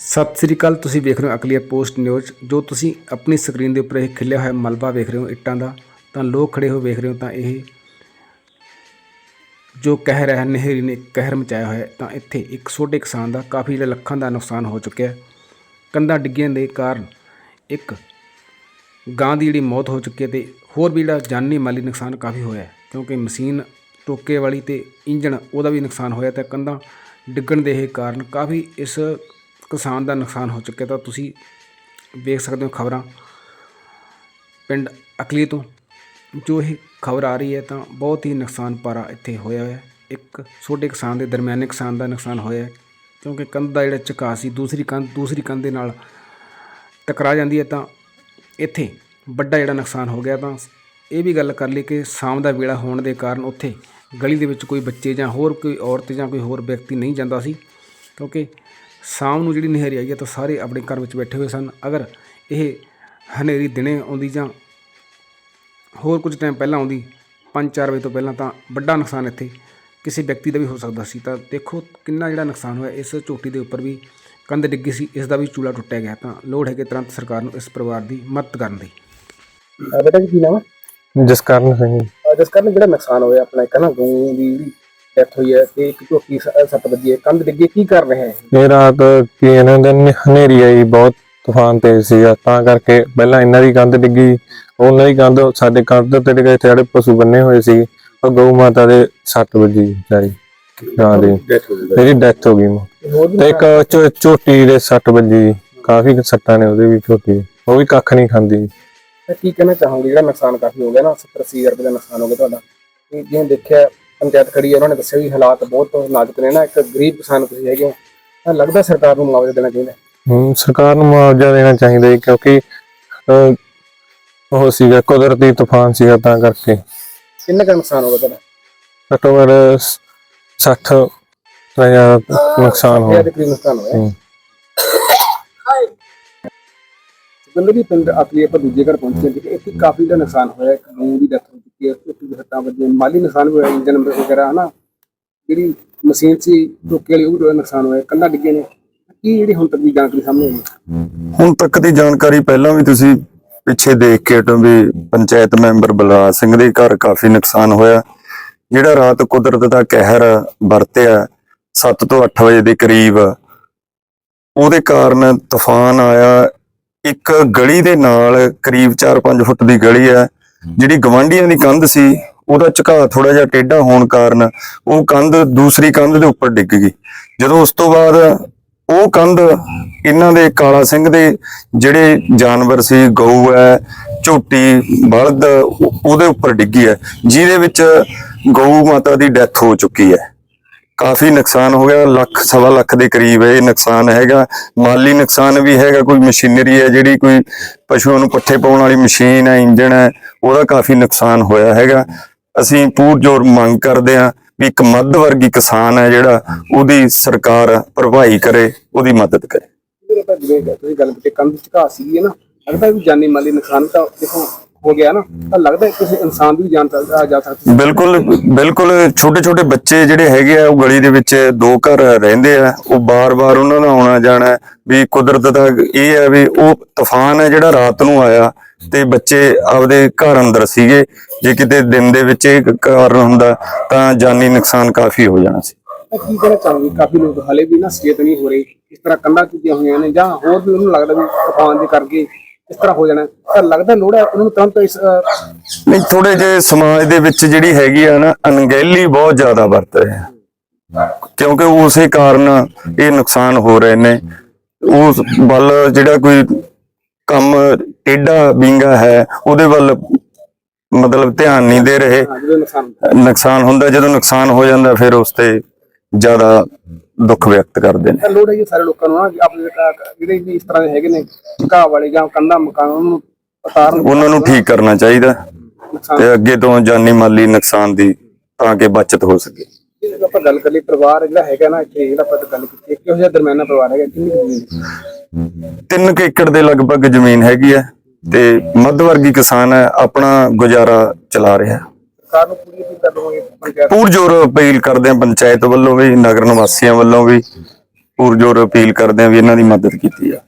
ਸਤਿ ਸ੍ਰੀ ਅਕਾਲ, ਤੁਸੀਂ ਵੇਖ ਰਹੇ ਹੋ ਅਕਲੀਆ ਪੋਸਟ ਨਿਊਜ਼। ਜੋ ਤੁਸੀਂ ਆਪਣੀ ਸਕਰੀਨ ਦੇ ਉੱਪਰ ਇਹ ਖਿਲਿਆ ਹੋਇਆ ਮਲਬਾ ਵੇਖ ਰਹੇ ਹੋ ਇੱਟਾਂ ਦਾ, ਤਾਂ ਲੋਕ ਖੜੇ ਹੋ ਵੇਖ ਰਹੇ ਹੋ, ਤਾਂ ਇਹ ਜੋ ਕਹਿਰ ਹੈ, ਨਹਿਰੀ ਨੇ ਕਹਿਰ ਮਚਾਇਆ ਹੋਇਆ ਤਾਂ ਇੱਥੇ ਇੱਕ ਛੋਟੇ ਕਿਸਾਨ ਦਾ ਕਾਫੀ ਜਿਹੜਾ ਲੱਖਾਂ ਦਾ ਨੁਕਸਾਨ ਹੋ ਚੁੱਕਿਆ ਕੰਧਾਂ ਡਿੱਗੀਆਂ ਦੇ ਕਾਰਨ ਇੱਕ ਗਾਂ ਦੀ ਜਿਹੜੀ ਮੌਤ ਹੋ ਚੁੱਕੀ ਹੈ ਤੇ ਹੋਰ ਵੀ ਜਿਹੜਾ ਜਾਨੀ ਮਾਲੀ ਨੁਕਸਾਨ ਕਾਫੀ ਹੋਇਆ ਕਿਉਂਕਿ ਮਸ਼ੀਨ ਟੋਕੇ ਵਾਲੀ ਤੇ ਇੰਜਣ ਉਹਦਾ ਵੀ ਨੁਕਸਾਨ ਹੋਇਆ, ਤੇ ਕੰਧਾਂ ਡਿੱਗਣ ਦੇ ਇਹ ਕਾਰਨ ਕਾਫੀ ਇਸ ਕਿਸਾਨ ਦਾ ਨੁਕਸਾਨ ਹੋ ਚੁੱਕਿਆ ਤਾਂ ਤੁਸੀਂ ਵੇਖ ਸਕਦੇ ਹੋ ਖਬਰਾਂ ਪਿੰਡ ਅਕਲੀ ਤੋਂ। ਜੋ ਇਹ ਖਬਰ ਆ ਰਹੀ ਹੈ ਤਾਂ ਬਹੁਤ ਹੀ ਨੁਕਸਾਨ ਪਾਰਾ ਇੱਥੇ ਹੋਇਆ ਹੈ ਇੱਕ ਛੋਟੇ ਕਿਸਾਨ ਦੇ ਦਰਮਿਆਨੇ ਕਿਸਾਨ ਦਾ ਨੁਕਸਾਨ ਹੋਇਆ ਹੈ ਕਿਉਂਕਿ ਕੰਧ ਦਾ ਜਿਹੜਾ ਝੁਕਾਅ ਸੀ, ਦੂਸਰੀ ਕੰਧ ਦੂਸਰੀ ਕੰਧ ਦੇ ਨਾਲ ਟਕਰਾ ਜਾਂਦੀ ਹੈ ਤਾਂ ਇੱਥੇ ਵੱਡਾ ਜਿਹੜਾ ਨੁਕਸਾਨ ਹੋ ਗਿਆ ਤਾਂ ਇਹ ਵੀ ਗੱਲ ਕਰ ਲਈ ਕਿ ਸ਼ਾਮ ਦਾ ਵੇਲਾ ਹੋਣ ਦੇ ਕਾਰਨ ਉੱਥੇ ਗਲੀ ਦੇ ਵਿੱਚ ਕੋਈ ਬੱਚੇ ਜਾਂ ਹੋਰ ਕੋਈ ਔਰਤ ਜਾਂ ਕੋਈ ਹੋਰ ਵਿਅਕਤੀ ਨਹੀਂ ਜਾਂਦਾ ਸੀ ਕਿਉਂਕਿ ਸ਼ਾਮ ਨੂੰ ਜਿਹੜੀ ਨਹਿਰੀ ਆਈ ਹੈ ਤਾਂ ਸਾਰੇ ਆਪਣੇ ਘਰ ਵਿੱਚ ਬੈਠੇ ਹੋਏ ਸਨ। ਅਗਰ ਇਹ ਹਨੇਰੀ ਦਿਨੇ ਆਉਂਦੀ ਜਾਂ ਹੋਰ ਕੁਝ ਟਾਈਮ ਪਹਿਲਾਂ ਆਉਂਦੀ 5-4 ਵਜੇ ਤੋਂ ਪਹਿਲਾਂ ਤਾਂ ਵੱਡਾ ਨੁਕਸਾਨ ਇੱਥੇ ਕਿਸੇ ਵਿਅਕਤੀ ਦਾ ਵੀ ਹੋ ਸਕਦਾ ਸੀ। ਤਾਂ ਦੇਖੋ ਕਿੰਨਾ ਜਿਹੜਾ ਨੁਕਸਾਨ ਹੋਇਆ। ਇਸ ਝੋਟੀ ਦੇ ਉੱਪਰ ਵੀ ਕੰਧ ਡਿੱਗੀ ਸੀ ਇਸ ਦਾ ਵੀ ਚੂਲਾ ਟੁੱਟਿਆ ਗਿਆ। ਤਾਂ ਲੋੜ ਹੈ ਕਿ ਤੁਰੰਤ ਸਰਕਾਰ ਨੂੰ ਇਸ ਪਰਿਵਾਰ ਦੀ ਮਦਦ ਕਰਨ ਦੀ। ਬੇਟਾ ਜੀ ਕੀ ਨਾਮ ਹੈ? ਜਿਸ ਕਾਰਨ ਹੈ ਜਿਸ ਕਾਰਨ ਜਿਹੜਾ ਨੁਕਸਾਨ ਹੋਇਆ ਆਪਣਾ ਇੱਕ ਨਾ ਗਊ ਦੀ ਡੈਥ ਹੋਈ ਹੈ ਤੇ ਇੱਕ ਝੋਟੀ ਸੱਤ ਵਜੇ ਕੰਧ ਡਿੱਗੀ ਕੀ ਕਰ ਰਹੇ ਹੈ? ਇਹ ਰਾਤ ਕੀ ਇਹਨਾਂ ਦੇ ਹਨੇਰੀ ਆਈ ਬਹੁਤ ਤੂਫਾਨ ਤੇਜ਼ ਸੀਗਾ। ਤਾਂ ਕਰਕੇ ਪਹਿਲਾਂ ਇਹਨਾਂ ਦੀ ਕੰਧ ਡਿੱਗੀ। ਉਹਨਾਂ ਦੀ ਕੰਧ ਸਾਡੇ ਕੰਧ ਤੇ ਡਿੱਗੇ ਜਿਹੜੇ ਪਸ਼ੂ ਬੰਨੇ ਹੋਏ ਸੀ। ਉਹ ਗਊ ਮਾਤਾ ਦੇ ਸੱਟ ਵੱਜੀ ਵਿਚਾਰੀ। ਗਾਂ ਦੀ। ਡੈਥ ਹੋ ਗਈ। ਇਹਦੀ ਡੈਥ ਹੋ ਗਈ ਮੋ- ਹੋਰ ਵੀ ਤੇ ਇੱਕ ਝੋ- ਝੋਟੀ ਦੇ ਸੱਟ ਵੱਜੀ। ਕਾਫੀ ਸੱਟਾਂ ਨੇ ਉਹਦੇ ਵੀ ਝੋਟੀ ਦੇ। ਉਹ ਵੀ ਕੱਖ ਨਹੀਂ ਖਾਂਦੀ। ਕੀ ਕਹਿਣਾ ਚਾਹੋਗੇ ਜਿਹੜਾ ਨੁਕਸਾਨ ਕਾਫੀ ਹੋ ਗਿਆ ਨਾ 70 ਅੱਸੀ ਹਜ਼ਾਰ ਰੁਪਏ ਦਾ ਨੁਕਸਾਨ ਹੋ ਗਿਆ ਤੁਹਾਡਾ। ਤੇ ਜਿਵੇਂ ਦੇਖਿਆ ਪੰਚਾਇਤ ਖੜੀ ਹੈ ਉਹਨਾਂ ਨੇ ਦੱਸਿਆ ਵੀ ਹਾਲਾਤ ਬਹੁਤ ਨਾਜ਼ੁਕ ਨੇ ਨਾ ਇੱਕ ਗਰੀਬ ਕਿਸਾਨ ਤੁਸੀਂ ਹੈਗੇ ਹੋ ਤਾਂ ਲੱਗਦਾ ਸਰਕਾਰ ਨੂੰ ਮੁਆਵਜ਼ਾ ਦੇਣਾ ਚਾਹੀਦਾ ਹੈ। ਸਰਕਾਰ ਨੂੰ ਮੁਆਵਜ਼ਾ ਦੇਣਾ ਚਾਹੀਦਾ ਹੈ ਕਿਉਂਕਿ ਉਹ ਸੀਗਾ ਕੁਦਰਤੀ ਤੂਫਾਨ ਸੀਗਾ ਤਾਂ ਕਰਕੇ ਕਿੰਨਾ ਕੁ ਨੁਕਸਾਨ ਹੋ ਗਿਆ ਤੁਹਾਡਾ ਘੱਟੋ ਘੱਟ 60 ਹਜ਼ਾਰ ਨੁਕਸਾਨ ਹੋਇਆ ਦੇ ਕਰੀਬ ਨੁਕਸਾਨ ਹੋਇਆ। ਬੰਦੇ ਵੀ ਪਿੰਡ ਆਪਣੀ ਆਪਾਂ ਦੂਜੇ ਘਰ ਪਹੁੰਚੇ ਕਿ ਇੱਥੇ ਕਾਫੀ ਦਾ ਨੁਕਸਾਨ ਹੋਇਆ ਇੱਕ ਗਊ ਦੀ ਡੈਥ ਹੋ ਚੁੱਕੀ ਮਾਲੀ ਨੁਕਸਾਨ ਵੀ ਹੋਇਆ ਇੰਜਨ ਵਗੈਰਾ, ਹਨਾ? ਜਿਹੜੀ ਮਸ਼ੀਨ ਸੀ, ਟੋਕੇ ਵਾਲੀ, ਉਹ ਵੀ ਨੁਕਸਾਨ ਹੋਇਆ ਕੰਨਾਂ ਡਿੱਗੇ ਨੇ। ਕੀ ਜਿਹੜੀ ਹੁਣ ਤੱਕ ਦੀ ਜਾਣਕਾਰੀ ਸਾਹਮਣੇ ਆਈ? ਹੁਣ ਤੱਕ ਦੀ ਜਾਣਕਾਰੀ ਪਹਿਲਾਂ ਵੀ ਤੁਸੀਂ ਪਿੱਛੇ ਦੇਖ ਕੇ ਹਟੋ ਵੀ ਪੰਚਾਇਤ ਮੈਂਬਰ ਬਲਰਾਜ ਸਿੰਘ ਦੇ ਘਰ ਕਾਫੀ ਨੁਕਸਾਨ ਹੋਇਆ। ਜਿਹੜਾ ਰਾਤ ਕੁਦਰਤ ਦਾ ਕਹਿਰ ਵਰਤਿਆ 7 ਤੋਂ 8 ਵਜੇ ਦੇ ਕਰੀਬ, ਉਹਦੇ ਕਾਰਨ ਤੂਫਾਨ ਆਇਆ। ਇੱਕ ਗਲੀ ਦੇ ਨਾਲ ਕਰੀਬ 4-5 ਫੁੱਟ ਦੀ ਗਲੀ ਹੈ, ਜਿਹੜੀ ਗਵਾਂਢੀਆਂ ਦੀ ਕੰਧ ਸੀ ਉਹਦਾ ਝੁਕਾਅ ਥੋੜਾ ਜਿਹਾ ਟੇਢਾ ਹੋਣ ਕਾਰਨ ਉਹ ਕੰਧ ਦੂਸਰੀ ਕੰਧ ਦੇ ਉੱਪਰ ਡਿੱਗ ਗਈ। ਜਦੋਂ ਉਸ ਤੋਂ ਬਾਅਦ ਉਹ ਕੰਧ ਇਹਨਾਂ ਦੇ ਕਾਲਾ ਸਿੰਘ ਦੇ ਜਿਹੜੇ ਜਾਨਵਰ ਸੀ, ਗਊ ਹੈ, ਝੋਟੀ, ਬਲਦ, ਉਹਦੇ ਉੱਪਰ ਡਿੱਗੀ ਹੈ, ਜਿਹਦੇ ਵਿੱਚ ਗਊ ਮਾਤਾ ਦੀ ਡੈਥ ਹੋ ਚੁੱਕੀ ਹੈ। ਕਾਫੀ ਨੁਕਸਾਨ ਹੋ ਗਿਆ, ਲੱਖ, ਸਵਾ ਲੱਖ ਦੇ ਕਰੀਬ ਇਹ ਨੁਕਸਾਨ ਹੈਗਾ। ਮਾਲੀ ਨੁਕਸਾਨ ਵੀ ਹੈਗਾ, ਕੋਈ ਮਸ਼ੀਨਰੀ ਹੈ ਜਿਹੜੀ ਕੋਈ ਪਸ਼ੂਆਂ ਨੂੰ ਪੱਠੇ ਪਾਉਣ ਵਾਲੀ ਮਸ਼ੀਨ ਹੈ, ਇੰਜਣ ਹੈ, ਉਹਦਾ ਕਾਫੀ ਨੁਕਸਾਨ ਹੋਇਆ ਹੈਗਾ। ਅਸੀਂ ਪੂਰਜੋਰ ਮੰਗ ਕਰਦੇ ਹਾਂ ਵੀ ਇੱਕ ਮੱਧ ਵਰਗੀ ਕਿਸਾਨ ਹੈ ਜਿਹੜਾ ਉਹਦੀ ਸਰਕਾਰ ਭਰਪਾਈ ਕਰੇ, ਉਹਦੀ ਮਦਦ ਕਰੇ। ਜਿਵੇਂ ਤੁਸੀਂ ਗੱਲ ਕੀਤੀ, ਕੰਧ ਝੁਕਾ ਸੀਗੀ ਨਾ, ਲੱਗਦਾ ਵੀ ਜਾਨੀ ਮਾਲੀ ਨੁਕਸਾਨ ਤਾਂ ਦੇਖੋ ਹੋ ਗਿਆ ਨਾ ਤਾਂ ਲੱਗਦਾ ਕਿਸੇ ਇਨਸਾਨ ਦੀ ਵੀ ਜਾਨ ਤਾਂ ਜਾ ਸਕਦੀ ਬਿਲਕੁਲ ਬਿਲਕੁਲ ਛੋਟੇ ਛੋਟੇ ਬੱਚੇ ਜਿਹੜੇ ਹੈਗੇ ਆ ਉਹ ਗਲੀ ਦੇ ਵਿੱਚ ਦੋ ਘਰ ਰਹਿੰਦੇ ਆ ਉਹ ਬਾਰ-ਬਾਰ ਉਹਨਾਂ ਦਾ ਆਉਣਾ ਜਾਣਾ ਹੈ। ਵੀ ਕੁਦਰਤ ਦਾ ਇਹ ਹੈ ਵੀ ਉਹ ਤੂਫਾਨ ਹੈ ਜਿਹੜਾ ਰਾਤ ਨੂੰ ਆਇਆ ਤੇ ਬੱਚੇ ਆਪਦੇ ਘਰ ਅੰਦਰ ਸੀਗੇ। ਜੇ ਕਿਤੇ ਦਿਨ ਦੇ ਵਿੱਚ ਇਹ ਕਾਰਨ ਹੁੰਦਾ ਤਾਂ ਜਾਨੀ ਨੁਕਸਾਨ ਕਾਫੀ ਹੋ ਜਾਣਾ ਸੀ। ਮੈਂ ਕੀ ਕਹਿਣਾ ਚਾਹੂੰਗੀ ਕਾਫੀ ਲੋਕ ਹਲੇ ਵੀ ਨਾ ਸਚੇਤ ਨਹੀਂ ਹੋ ਰਹੇ ਇਸ ਤਰ੍ਹਾਂ ਕੰਧਾਂ ਕੀਤੀਆਂ ਹੋਈਆਂ ਨੇ ਜਾਂ ਹੋਰ ਵੀ ਉਹਨੂੰ ਲੱਗਦਾ ਵੀ ਤੂਫਾਨ ਦੇ ਕਰਕੇ ਇਸ ਤਰ੍ਹਾਂ ਹੋ ਜਾਣਾ ਤਾਂ ਲੱਗਦਾ ਲੋੜ ਹੈ ਉਹਨਾਂ ਨੂੰ ਤੁਰੰਤ ਇਸ ਨਹੀਂ ਥੋੜੇ ਜੇ ਸਮਾਜ ਦੇ ਵਿੱਚ ਜਿਹੜੀ ਹੈਗੀ ਆ ਨਾ ਅਣਗਹਿਲੀ ਬਹੁਤ ਜ਼ਿਆਦਾ ਵਰਤ ਰਹੇ ਆ। ਕਿਉਂਕਿ ਉਸੇ ਕਾਰਨ ਇਹ ਨੁਕਸਾਨ ਹੋ ਰਹੇ ਨੇ। ਉਸ ਵੱਲ ਜਿਹੜਾ ਕੋਈ ਕੰਮ ਟੇਢਾ ਬਿੰਗਾ ਹੈ ਉਹਦੇ ਵੱਲ ਮਤਲਬ ਧਿਆਨ ਨਹੀਂ ਦੇ ਰਹੇ। ਨੁਕਸਾਨ ਹੁੰਦਾ ਜਦੋਂ ਨੁਕਸਾਨ ਹੋ ਜਾਂਦਾ ਫਿਰ ਉਸ ਤੇ ਜ਼ਿਆਦਾ ਦੁੱਖ ਵਿਅਕਤ ਕਰਦੇ ਨੇ। ਲੋੜ ਹੈ ਜੀ ਸਾਰੇ ਲੋਕਾਂ ਨੂੰ ਨਾ ਆਪਣੇ ਜਿਹੜੇ ਵੀ ਇਸ ਤਰ੍ਹਾਂ ਦੇ ਹੈਗੇ ਨੇ ਘਾਹ ਵਾਲੇ ਜਾਂ ਕੰਧਾਂ ਮਕਾਨ ਉਹਨਾਂ ਨੂੰ ਉਤਾਰਨ ਉਹਨਾਂ ਨੂੰ ਠੀਕ ਕਰਨਾ ਚਾਹੀਦਾ। ਤੇ ਅੱਗੇ ਤੋਂ ਜਾਨੀ ਮਾਲੀ ਨੁਕਸਾਨ ਦੀ ਤਾਂ ਕਿ ਬਚਤ ਹੋ ਸਕੇ। ਜੇ ਆਪਾਂ ਗੱਲ ਕਰੀਏ ਪਰਿਵਾਰ ਜਿਹੜਾ ਹੈਗਾ ਨਾ ਇੱਥੇ ਜਿਹੜਾ ਆਪਾਂ ਗੱਲ ਕੀਤੀ ਕਿਹੋ ਜਿਹਾ ਦਰਮਿਆਨਾ ਪਰਿਵਾਰ ਹੈਗਾ ਕਿੰਨੀ ਜ਼ਮੀਨ ਤਿੰਨ ਕੁ ਏਕੜ ਦੇ ਲਗਭਗ ਜ਼ਮੀਨ ਹੈਗੀ ਹੈ ਤੇ ਮੱਧ ਵਰਗੀ ਕਿਸਾਨ ਹੈ ਆਪਣਾ ਗੁਜ਼ਾਰਾ ਚਲਾ ਰਿਹਾ। ਸਰਕਾਰ ਨੂੰ ਪੂਰੀ ਅਪੀਲ ਕਰ ਦਵਾਂਗੇ ਪੰਚਾਇਤ ਪੂਰ ਜੋਰ ਅਪੀਲ ਕਰਦੇ ਆ ਪੰਚਾਇਤ ਵੱਲੋਂ ਵੀ, ਨਗਰ ਨਿਵਾਸੀਆਂ ਵੱਲੋਂ ਵੀ ਪੁਰਜੋਰ ਅਪੀਲ ਕਰਦੇ ਹਾਂ ਵੀ ਇਹਨਾਂ ਦੀ ਮਦਦ ਕੀਤੀ ਆ